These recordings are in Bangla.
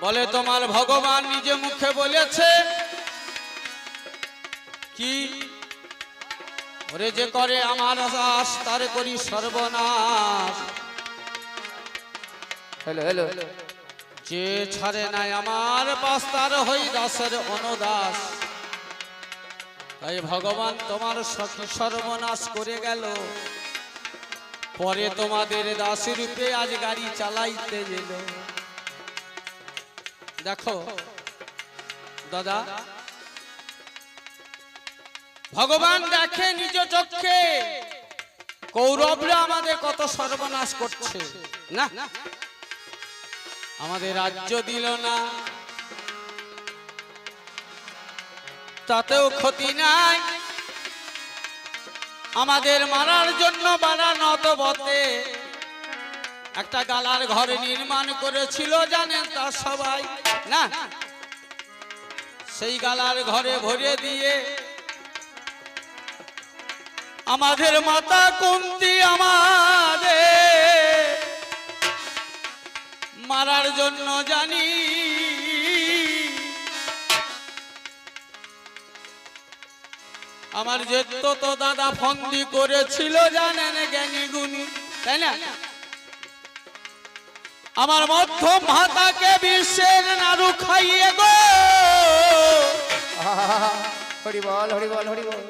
বলে, তোমার ভগবান নিজে মুখে বলেছে। কি? ওরে যে করে আমার আশ তার করি সর্বনাশ। Hello hello. যে ছাড়ে নাই আমার পাশ, তার হই দাসের অনুদাস। তাই ভগবান তোমার সখী সর্বনাশ করে গেল। পরে তোমাদের দাস রূপে আজ গাড়ি চালাইতে গেল দেখো। দাদা, ভগবান দেখে নিজ চক্ষে। কৌরবরা আমাদের কত সর্বনাশ করছে, না? আমাদের রাজ্য দিল না। তাতেও ক্ষতি নাই। আমাদের মারার জন্য বাড়ানো তো বটে। একটা গালার ঘর নির্মাণ করেছিল, জানেন তা সবাই? না। সেই গালার ঘরে ভরে দিয়ে আমাদের মাতা কুন্তি আমাদের মারার জন্য জানি। আমার যে তো দাদা ফন্দি করেছিল, জানেন জ্ঞানী গুণী, তাই না? আমার মধ্যম ভাতাকে বিশ্বের নাড়ু খাইয়ে গো। হরি বল হরি বল হরি বল।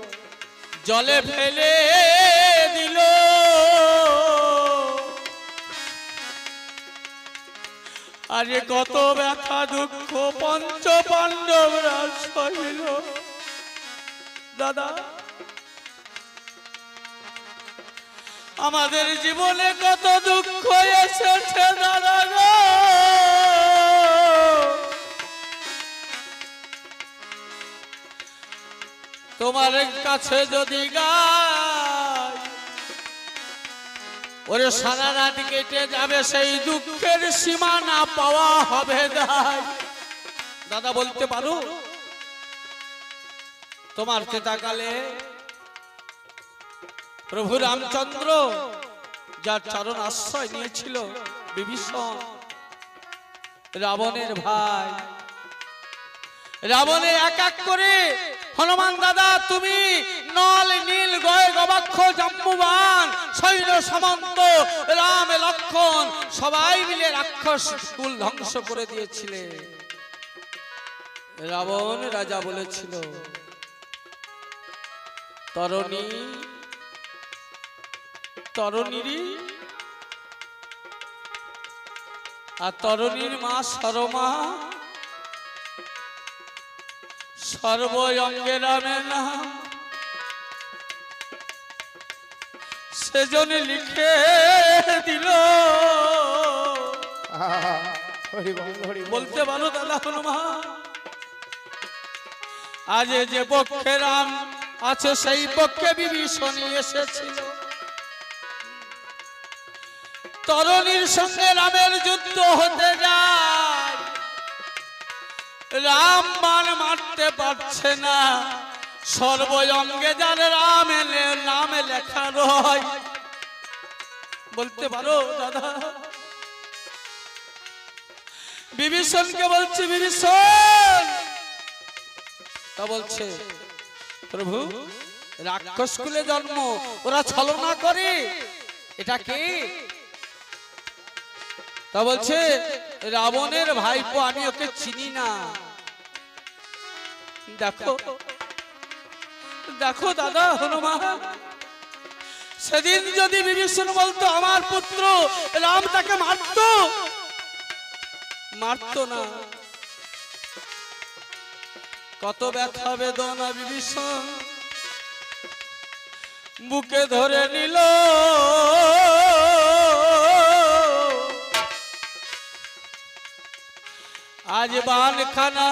জলে ফেলে দিল। আরে কত ব্যথা দুঃখ পঞ্চ পাণ্ডবরা সহিল দাদা আমাদের জীবনে কত দুঃখ এসেছে, দাদা গো। তোমার কাছে যদি গাই, ওরে সারা রাত কেটে যাবে সেই দুঃখের সীমা না পাওয়া হবে দাই দাদা বলতে পারো, তোমার চেতাকালে প্রভু রামচন্দ্র, যার চরণ আশ্রয় নিয়েছিল বিভীষণ, রাবণের ভাই। রাবণে এক এক করে, হনুমান দাদা, তুমি নল, নীল গয় গবাক্ষ জাম্বুবান, সৈন্য, সামন্ত, রাম, লক্ষণ, সবাই মিলে রাক্ষস কুল ধ্বংস করে দিয়েছিলে। রাবণ রাজা বলেছিল, তরণী তরণীরই। আর তরণীর মা সরমা সর্বঙ্গে রামে নাম সেজন্য লিখে দিল। বলতে পারো দাদা হনুমান আজ যে পক্ষে রাম আছে, সেই পক্ষে বিভীষণী এসেছিল। তরণীর সঙ্গে রামের যুদ্ধ হতে যায়। রাম বান মারতে পারছে না। সর্বঙ্গে যার রাম এলে, নামে লেখা রয়। বলতে পারো, দাদা? বিভীষণকে বলছে, বিভীষণ! তা বলছে, প্রভু, রাক্ষস কুলে জন্ম, ওরা ছলনা করে। এটা কে? তা বলছে, রাবণের ভাইপো, আমি ওকে চিনি না। দেখো দেখো দাদা হনুমান, সেদিন যদি বিভীষণ বলতো, আমার পুত্র রাম তাকে মারতো। মারতো না। কত ব্যথা বেদনা বিভীষণ, বুকে ধরে নিল। আজ বানখানা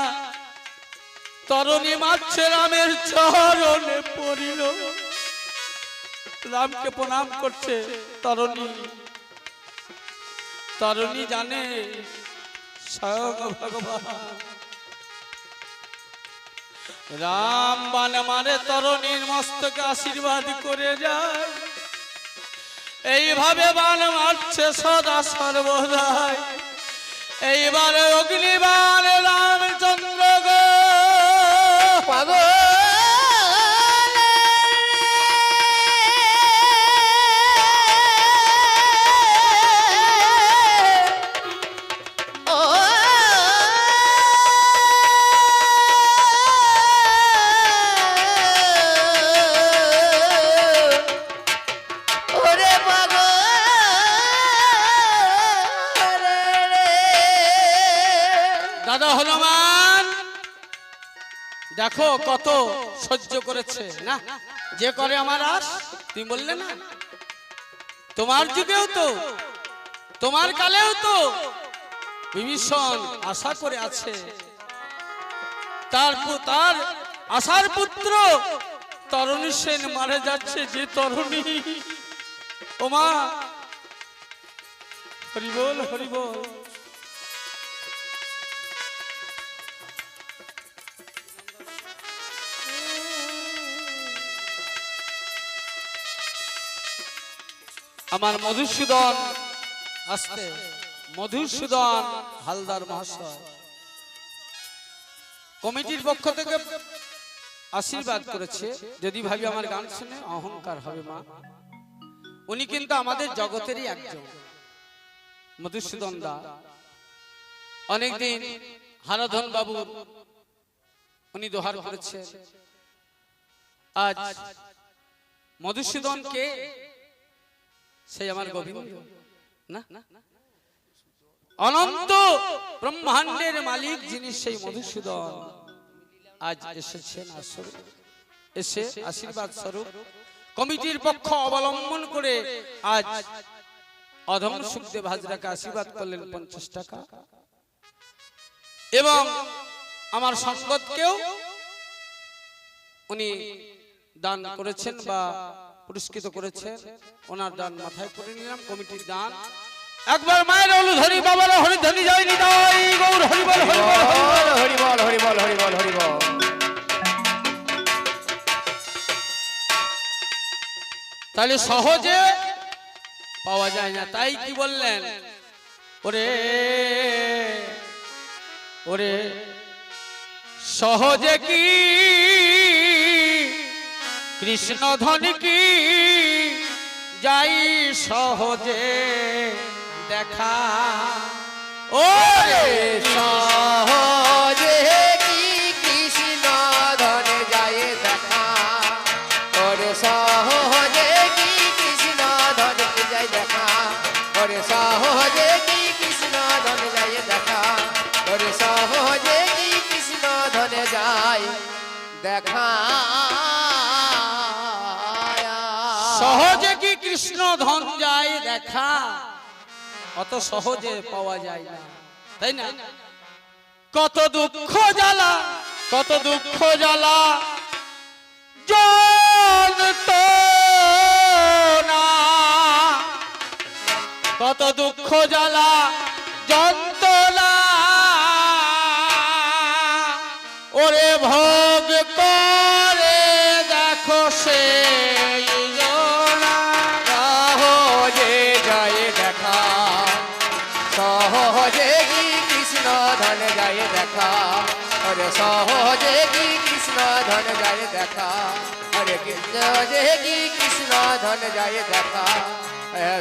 তরণী মারছে রামের চরণে পড়িল। রামকে প্রণাম করছে তরণী। তরণী জানে রাম বান মারে তরণীর মস্তকে আশীর্বাদ করে যায়। এইভাবে বান মারছে সদা সর্বদাই। এইবার অগ্নিবার রাম দেখো কত সহ্য করেছে। না, যে করে আমার আস তুমি বললে না। তোমার যুগেও তো, তোমার কালেও তো বিভীষণ আশা করে আছে। তার তার আশার পুত্র তরুণী সেন মারা যাচ্ছে যে তরুণী। ওমা হরি বল। আমার মধুসূদন আসতে। মধুসূদন হালদার মহাশয়। কমিটির পক্ষ থেকে আশীর্বাদ করেছে। যদি ভাবি আমার গান শুনে অহংকার হবে মা উনি কিন্তু আমাদের জগতেরই একজন। মধুসূদন দা অনেকদিন হারাধন বাবু উনি দোহার করেছে আজ মধুসূদন কে সেই আমার গোবিন্দ না? অনন্ত ব্রহ্মাণ্ডের মালিক যিনি সেই মধুসূদন। আজ এসেছেন আসরে। এসে আশীর্বাদ স্বরূপ কমিটির পক্ষ অবলম্বন করে আজ অধম সুখদেব হাজরাকে আশীর্বাদ করলেন পঞ্চাশ টাকা। এবং আমার সঙ্গতকেও উনি দান করেছেন বা পুরস্কৃত করেছেন। ওনার দান মাথায় করে নিলাম কমিটির দান একবার মায়ের অলু ধরি, বাবার হরি ধনি জয় নিতাই তাহলে সহজে পাওয়া যায় না। তাই কি বললেন? ওরে ওরে, সহজে কি কৃষ্ণ ধন কি? যাই সহজে দেখা। ওরে সহজে কি কৃষ্ণ ধনে যায় দেখা? সহজে কি কৃষ্ণ দেখা? সহজে কি কৃষ্ণ দেখা? সহজে কৃষ্ণ দেখা? কৃষ্ণ ধন যায় দেখা। অত সহজে পাওয়া যায় না, তাই না? কত দুঃখ জ্বালা, কত দুঃখ জ্বালা। কত দুঃখ জ্বালা, যন্ত্রণা। ওরে ভোগ দেখা আরে সহজে কি কৃষ্ণ ধন যায় দেখা আরে সহজে কি কৃষ্ণ ধন যায় দেখা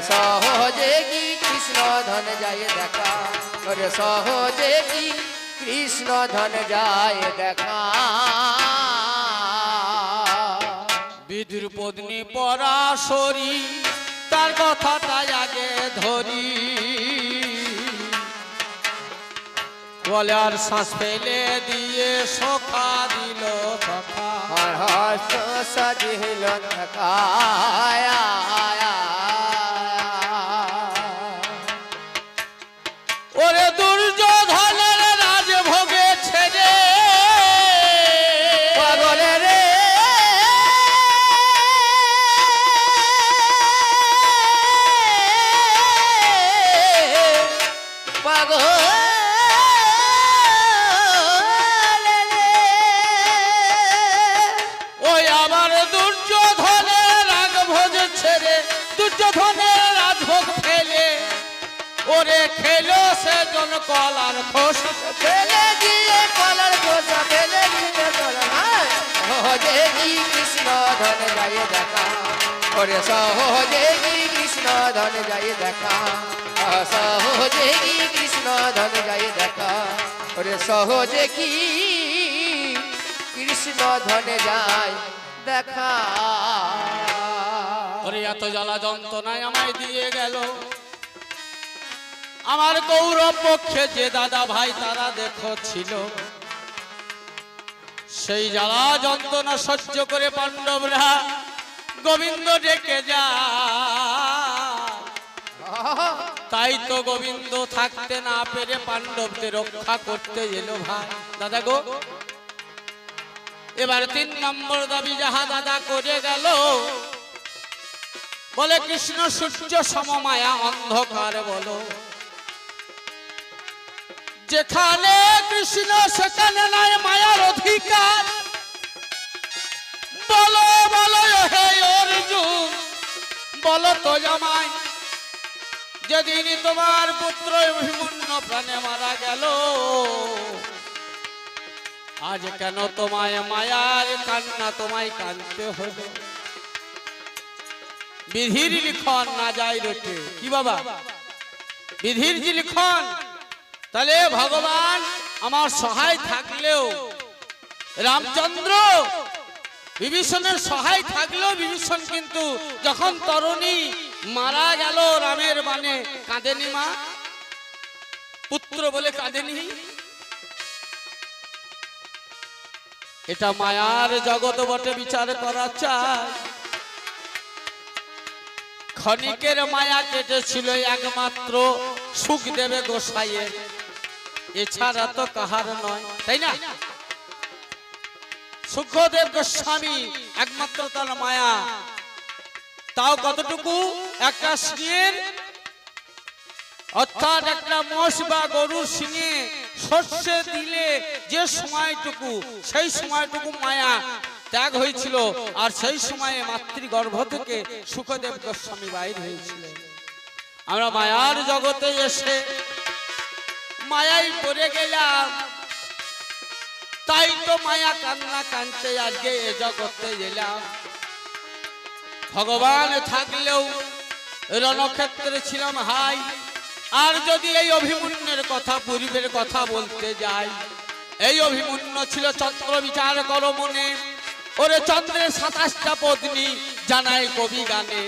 সহজে কি কৃষ্ণ ধন যায় দেখা আরে সহজে কি কৃষ্ণ ধন যায় দেখা বিদুর পত্নী পরাশরী তার কথাটাই আগে ধরি। বলে আর শ্বাস ফেলে দিয়ে সখা দিল কথা। হায় হায় সজিল থকায়া খেলো জন কলার খোস ফেলে দিয়ে কলার গোসা ফেলে দিয়ে সহজে কি কৃষ্ণ ধন যায় দেখা? ওরে সহজে কি কৃষ্ণ ধন যায় দেখা? সহজে কি কৃষ্ণ ধন যায় দেখা? ওরে সহজে কি কৃষ্ণ ধনে যায় দেখা? ওরে এত জ্বালা যন্ত্রণায় আমায় দিয়ে গেল। আমার গৌরব পক্ষে যে দাদা ভাই তারা দেখো ছিল। সেই জ্বালা যন্ত্রণা সহ্য করে পাণ্ডবরা গোবিন্দ ডেকে যা তাই তো গোবিন্দ থাকতে না পেরে পাণ্ডবদের রক্ষা করতে এলো ভাই। দাদা গো, এবার তিন নম্বর দাবি যাহা দাদা করে গেল, বলে কৃষ্ণ সূর্য সমমায়া অন্ধকার বলো। যেখানে কৃষ্ণ, সেখানে নাই মায়ার অধিকার। বলো বলো, হে অর্জুন, বলো তো জামাই, যেদিন তোমার পুত্র অভিমন্য প্রাণে মারা গেল, আজ কেন তোমায় মায়ার কান্না তোমায় কানতে হবে? বিধির লিখন না যায় রোটে। কি বাবা? বিধির যে লিখন? তাহলে ভগবান আমার সহায় থাকলেও, রামচন্দ্র বিভীষণের সহায় থাকলেও বিভীষণ কিন্তু যখন তরুণী মারা গেল রামের বানে কাঁদেনি মা? পুত্র বলে, কাঁদেনি? এটা মায়ার জগৎ বটে, বিচার করা চায় ক্ষণিকের মায়া কেটেছিল একমাত্র সুখ দেবে গোসাইয়ের। এছাড়া তো কাহার নয়, তাই না? সুখদেব গোস্বামী একমাত্র তার মায়া। তাও কতটুকু? একটা সিংহের, অর্থাৎ একটা মোষ বা গরুর সিংহে শস্যে দিলে যে সময়টুকু, সেই সময়টুকু মায়া ত্যাগ হয়েছিল, আর সেই সময়ে মাতৃগর্ভ থেকে সুখদেব গোস্বামী বাইর হয়েছিল আমরা মায়ার জগতে এসে মায়াই পড়ে গেলাম। তাই তো মায়া কান্না কানতে আজকে এ জগতে এলাম। ভগবান থাকলেও রণক্ষেত্রে ছিলাম হাই। আর যদি এই অভিমন্যের কথা, পূর্বের কথা বলতে যাই, এই অভিমন্য ছিল চন্দ্র বিচার করো মনে। ওরে চন্দ্রের সাতাশটা পত্নী জানাই কবি গানে।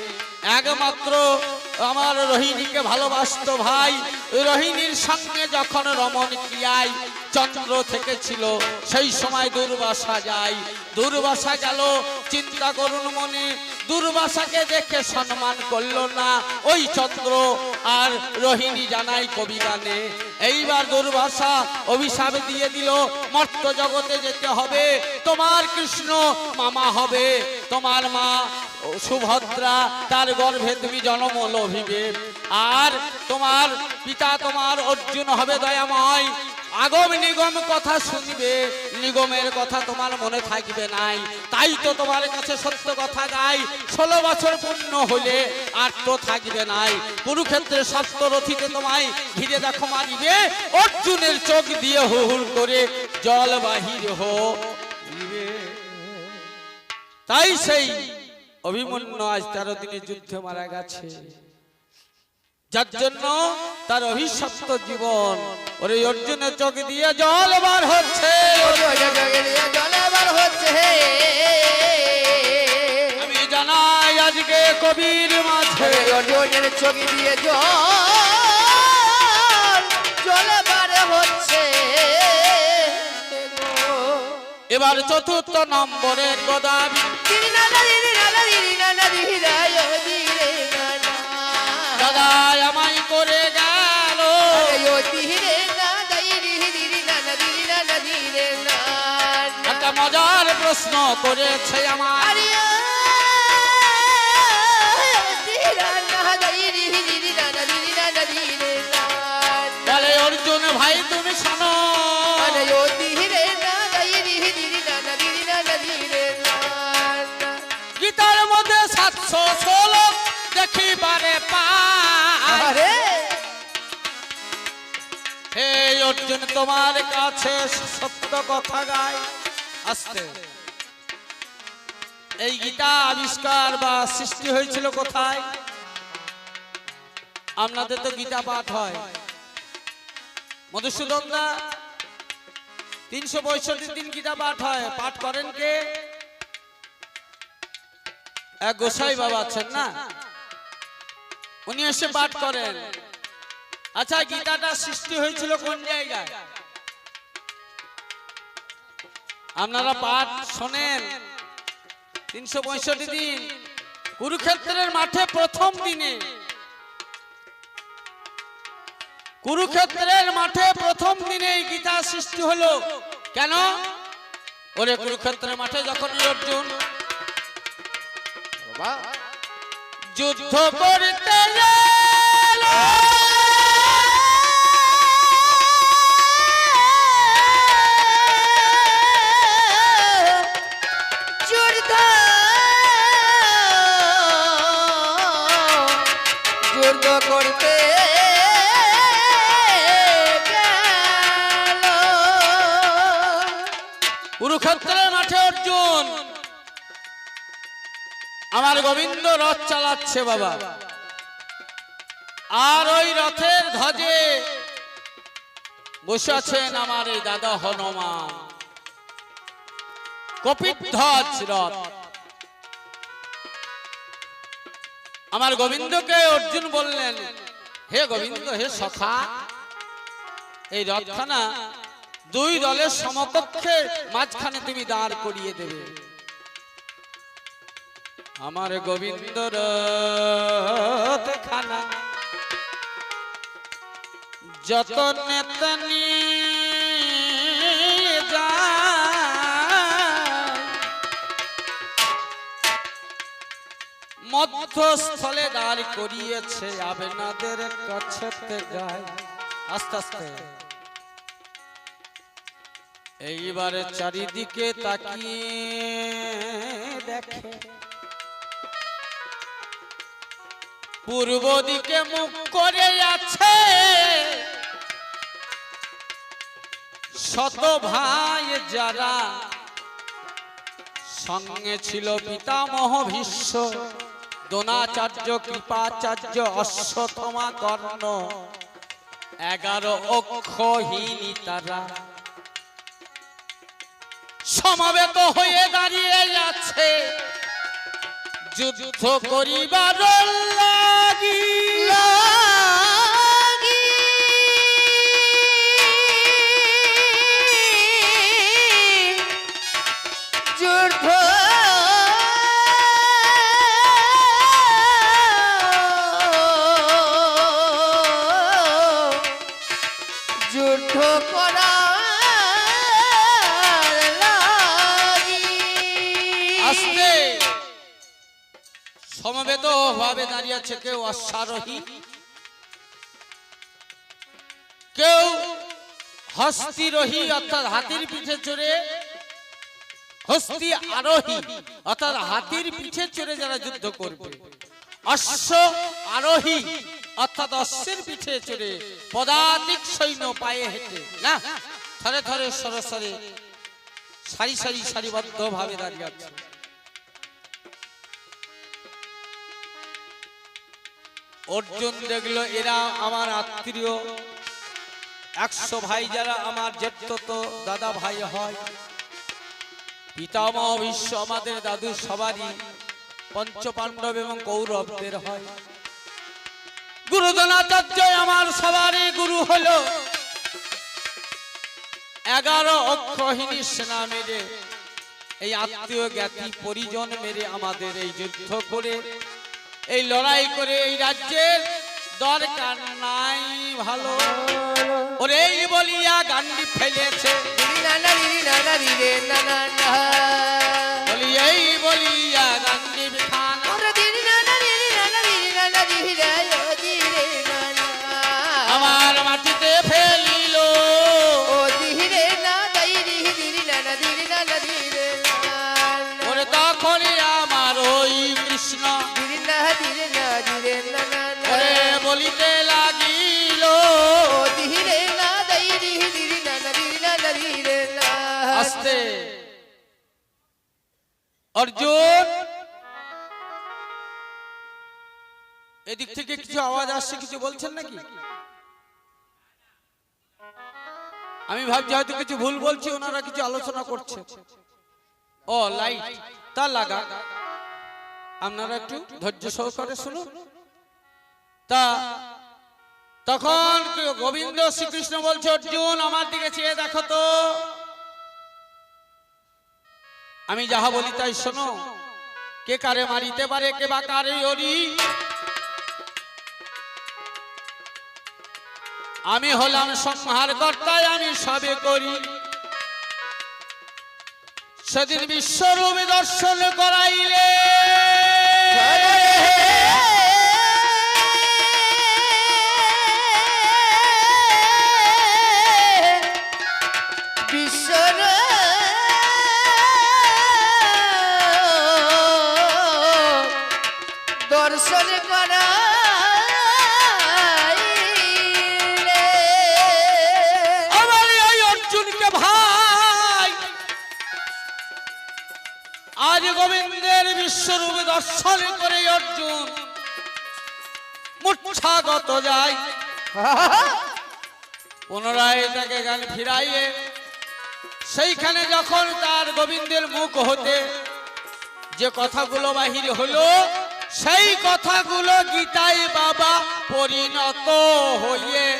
একমাত্র আমার রোহিণীকে ভালোবাসতো ভাই। রোহিণীর সঙ্গে যখন রমন ক্রিয়ায় চন্দ্র থেকে ছিল সেই সময় দুর্বাসা যায় দুর্বাসা গেল, চিন্তা করুন মনে, দুর্বাসাকে দেখে সম্মান করল না ওই চন্দ্র আর রোহিণী জানাই কবি গানে এইবার দুর্বাসা অভিশাপ দিয়ে দিল, মর্ত জগতে যেতে হবে, তোমার কৃষ্ণ মামা হবে, তোমার মা সুভদ্রা, তার গর্ভে তুমি জন্ম লভিবে। আর তোমার পিতা তোমার অর্জুন হবে দয়াময়। আগম নিগম কথা শুনবে, নিগমের কথা তোমার মনে থাকবে নাই। তাই তো তোমার কাছে সত্য কথা গাই ষোলো বছর পূর্ণ হলে আর তো থাকবে নাই। কুরুক্ষেত্রে সত্য রথিতে তোমায় ঘিরে দেখো মারিবে। অর্জুনের চোখ দিয়ে হুহুর করে জল বাহির হো। তাই সেই অভিমন্যু আজ তেরো দিনের যুদ্ধে মারা গেছে। যার জন্য তার অভিশপ্ত জীবন। ওর অর্জুনের চোখ দিয়ে জল বার হচ্ছে। আমি জানাই আজকে কবির মাঝে। অর্জুনের ছবি দিয়ে জল জলাবার হচ্ছে। এবার চতুর্থ নম্বরের গদাবি মজার প্রশ্ন করেছে আমার বলে অর্জুন ভাই তুমি শোনো সাতশো ষোলো দেখিবারে পায় হে অর্জুন তোমার কাছে সত্য কথা গায় আসতে। এই গীতা আবিষ্কার বা সৃষ্টি হয়েছিল কোথায়? আপনাদের তো গীতা পাঠ হয়। মধুসূদন দা তিনশো পঁয়ষট্টি দিন গীতা পাঠ হয়। পাঠ করেন কে? এক গোসাই বাবা আছেন না? উনি এসে পাঠ করেন। আচ্ছা গীতাটা সৃষ্টি হয়েছিল কোন জায়গায়? আপনারা পাঠ শোনেন। তিনশো পঁয়ষট্টি দিন। কুরুক্ষেত্রের মাঠে প্রথম দিনে। কুরুক্ষেত্রের মাঠে প্রথম দিনে গীতা সৃষ্টি হলো। কেন? ওরে কুরুক্ষেত্রের মাঠে যখন অর্জুন যুদ্ধ করতে আমার গোবিন্দ রথ চালাচ্ছে বাবা। আর ওই রথের ধ্বজে বসে আছেন আমার এই দাদা হনুমান। কপিত ধ্বজ রথ। আমার গোবিন্দকে অর্জুন বললেন, হে গোবিন্দ, হে সখা, এই রথখানা দুই দলের সমকক্ষে মাঝখানে তুমি দাঁড় করিয়ে দেবে। আমার গোবিন্দ যত নেতা নিয়ে যায়, মধ্যস্থলে দাঁড় করিয়েছে আবেনাদের কাছেতে গায় আস্তে আস্তে। এইবারে চারিদিকে তাকিয়ে দেখে পূর্ব দিকে মুখ করে আছে। শত ভাই যারা সঙ্গে ছিল পিতামহ ভীষ্ম, দ্রোণাচার্য, কৃপাচার্য অশ্বতমা কর্ণ, এগারো অক্ষহীনী তারা। সমাবেত হয়ে দাঁড়িয়ে আছে। যুদ্ধ করিবার লাগি সমবেত ভাবে দাঁড়িয়ে আছে কেউ অশ্বারোহী কেউ হস্তিরোহী, অর্থাৎ হাতির পিঠে চড়ে হস্তি আরোহী, অর্থাৎ হাতির পিঠে চড়ে যারা যুদ্ধ করবে। অশ্ব আরোহী, অর্থাৎ অশ্বের পিঠে চড়ে পদাতিক সৈন্য পায়ে হেঁটে। না, থরে থরে সরসরে সারি সারি সারিবদ্ধ ভাবে দাঁড়িয়ে আছে। অর্জুন দেখল, এরা আমার আত্মীয়। একশো ভাই যারা আমার জেঠত দাদা ভাই হয়। পিতামহ বিশ্ব আমাদের দাদু সবারই পঞ্চপাণ্ডব এবং কৌরবদের হয়। গুরুদনাচার্য আমার সবারই গুরু হলো। এগারো অক্ষহিনী সেনা মেরে, এই আত্মীয় জ্ঞাতি পরিজন মেরে আমাদের এই যুদ্ধ করে এই লড়াই করে এই রাজ্যের দরকার নাই ভালো। ওরে এই বলিয়া গান্ডি ফেলেছে। বলি এই বলিয়া গান্ডি আস্তে অর্জুন! এদিক থেকে কিছু আওয়াজ আসছে, কিছু বলছেন নাকি? আমি ভাবছি হয়তো কিছু ভুল বলছি, ওনারা কিছু আলোচনা করছে ও লাইট তা লাগা। আপনারা একটু ধৈর্য সহকারে শুনুন। তা, তখন গোবিন্দ শ্রীকৃষ্ণ বলছে, অর্জুন, আমার দিকে চেয়ে দেখো তো। আমি যাহা বলি তাই শোনো। কে কারে মারিতে পারে, কে বা কারে ওরি আমি হলাম সংহার কর্তায় আমি সবে করি। সেদিন বিশ্বরূপে দর্শন করাইলে। বিশ্বর আজ গোবিন্দের বিশ্বরূপে দর্শন করে অর্জুন মূর্ছাগত যায়। পুনরায় ফিরাইয়ে, সেইখানে যখন তার গোবিন্দের মুখ হতে যে কথাগুলো বাহির হলো সেই কথাগুলো গীতায় বাবা পরিণত হয়ে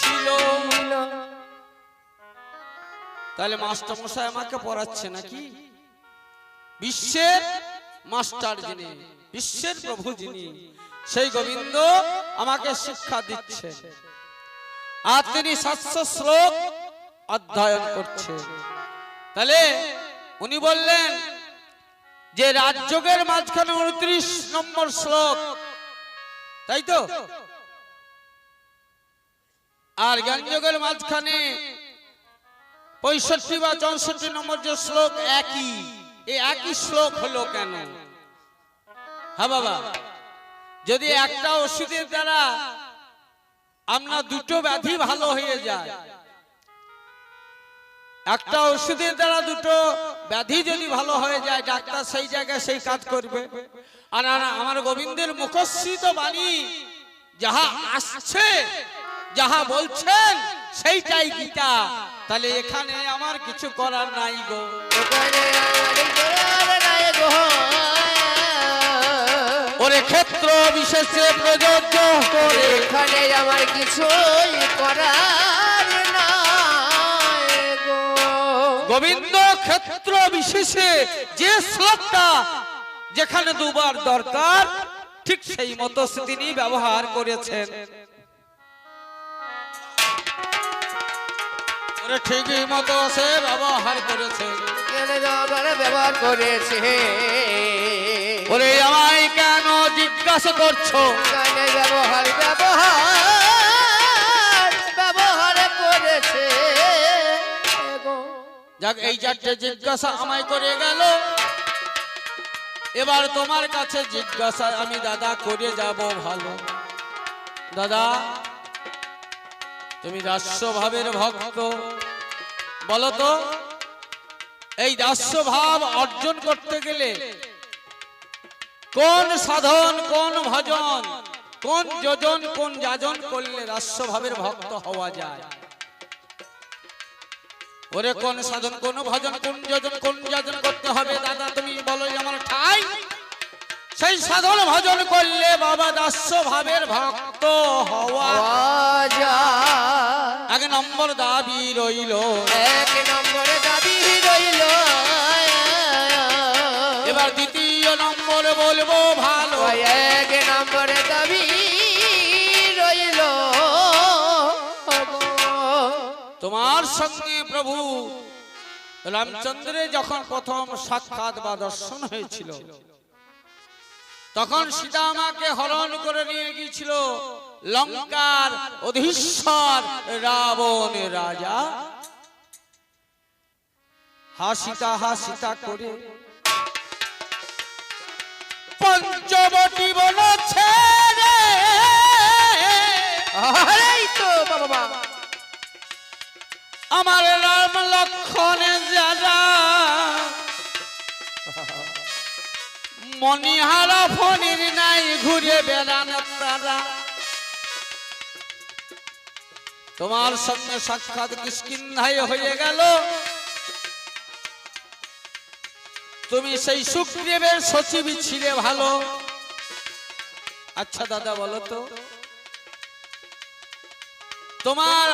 ছিল তাহলে মাস্টার মশাই আমাকে পড়াচ্ছে নাকি? বিশ্বের মাস্টার যিনি, বিশ্বের প্রভু যিনি, সেই গোবিন্দ আমাকে শিক্ষা দিচ্ছে। আর তিনি সাতশো শ্লোক অধ্যয়ন করছে। তাহলে উনি বললেন যে রাজযোগের মাঝখানে উনত্রিশ নম্বর শ্লোক। তাই তো? আর জ্ঞানযোগের মাঝখানে পঁয়ষট্টি বা চৌষট্টি নম্বর যে শ্লোক একই। এই একই শ্লোক হলো কেন? হ্যাঁ বাবা, যদি একটা ওষুধের দ্বারা আমরা দুটো ব্যাধি ভালো হয়ে যায় একটা ওষুধের দ্বারা দুটো ব্যাধি যদি ভালো হয়ে যায়, ডাক্তার সেই জায়গায় সেই কাজ করবে। আর আমার গোবিন্দের মুখশ্রিত বাণী যাহা আসছে, যাহা বলছেন, সেইটাই গীতা। তাহলে এখানে আমার কিছু করার নাই গো। ওরে ক্ষেত্র বিশেষে প্রযোজ্য। এখানে আমার কিছুই করার গোবিন্দ ক্ষেত্র বিশেষে যে শ্লোকটা যেখানে দুবার দরকার ঠিক সেই মতো তিনি ব্যবহার করেছেন। ঠিকই মতো সে ব্যবহার আবার ব্যবহার করেছে? ওরে আমায় কেন জিজ্ঞাসা করছ? ব্যবহার ব্যবহার যাক, এই চারটে জিজ্ঞাসা আমায় করে গেল। এবার তোমার কাছে জিজ্ঞাসা, আমি দাদা করে যাব ভালো। দাদা, তুমি দাস্য ভাবের ভক্ত। বলো তো, এই দাস্য ভাব অর্জন করতে গেলে কোন সাধন, কোন ভজন, কোন যোজন, কোন যাজন করলে দাস্য ভাবের ভক্ত হওয়া যায়? ওরে কোন সাধন কোন ভজন কোন যোজন কোন যাজন করতে হবে? দাদা তুমি বলো আমার ঠাই। সেই সাধন ভজন করলে বাবা দাস্য ভাবের ভক্ত হওয়া এক নম্বর দাবি রইল। এক নম্বরে দাবি রইল। এবার দ্বিতীয় নম্বর বলব ভালো। এক নম্বরে দাবি তোমার সঙ্গে প্রভু রামচন্দ্রের যখন প্রথম সাক্ষাৎ বা দর্শন হয়েছিল, তখন সীতা আমাকে হরণ করে নিয়ে গিয়েছিল লঙ্কার অধীশ্বর রাবণ রাজা। হাসিতা হাসিতা করে পঞ্চবটি বলেছে তো বাবা আমার রাম লক্ষণে যারা মনিহারা ফণির নাই, ঘুরে বেড়ান তারা। তোমার সঙ্গে সাক্ষাৎ কিষ্কিন্ধাই হয়ে গেল। তুমি সেই সুগ্রীবের সচিব ছিলে ভালো। আচ্ছা দাদা বলো তো, তোমার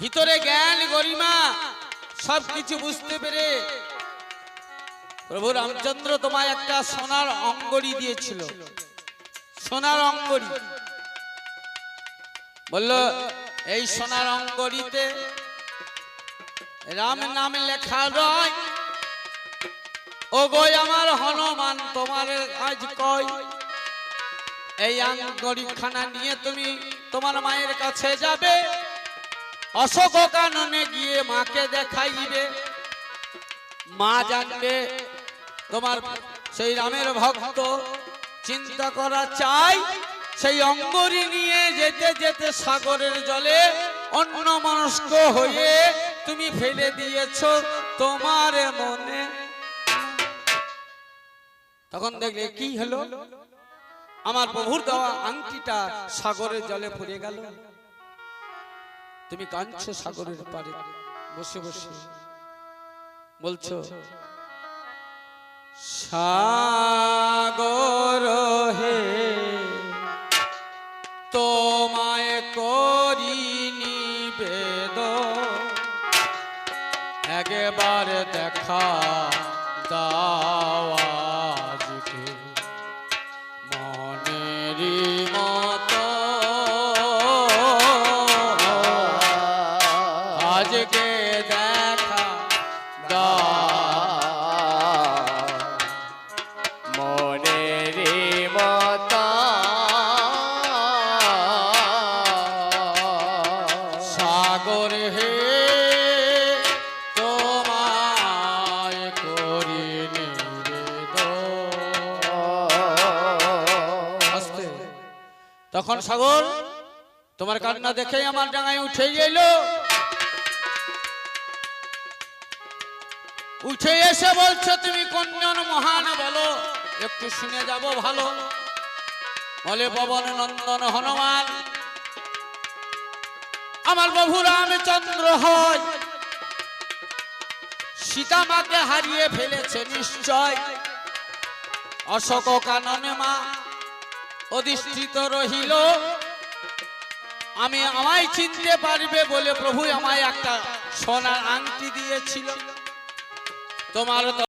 ভিতরে জ্ঞান, গরিমা সব কিছু বুঝতে পেরে প্রভু রামচন্দ্র তোমায় একটা সোনার অঙ্গড়ি দিয়েছিল। সোনার অঙ্গড়ি। বলল, এই সোনার অঙ্গড়িতে রাম নাম লেখা রয় ও গই আমার হনুমান, তোমার আজ কই এই আঙ্গড়ি খানা নিয়ে তুমি তোমার মায়ের কাছে যাবে অশোক কাননে গিয়ে মাকে দেখাইবে। মা জানবে তোমার সেই রামের ভক্ত চিন্তা করা চাই, সেই অঙ্গরি নিয়ে যেতে যেতে সাগরের জলে অন্য মনস্ক হয়ে তুমি ফেলে দিয়েছ তোমার মনে। তখন দেখলে কি হলো? আমার প্রভুর দেওয়া আংটিটা সাগরের জলে পড়ে গেল। তুমি কাঞ্চ সাগরের পারে বসে বসে বলছো সাগর হে তোমায় করি নিবেদ একবার দেখা সাগর হে। তখন সাগর, তোমার কান্না দেখেই আমার ডাঙায় উঠে গেল। উঠে এসে বলছো, তুমি কোনজন মহান? বলো, একটু শুনে যাব ভালো। বলে পবন নন্দন হনুমান আমার প্রভু রামচন্দ্র হয়। সীতা মাকে হারিয়ে ফেলেছে নিশ্চয়। অশোক কাননে মা অধিষ্ঠিত রহিল। আমি আমায় চিনতে পারবে বলে প্রভু আমায় একটা সোনার আংটি দিয়েছিল। তোমার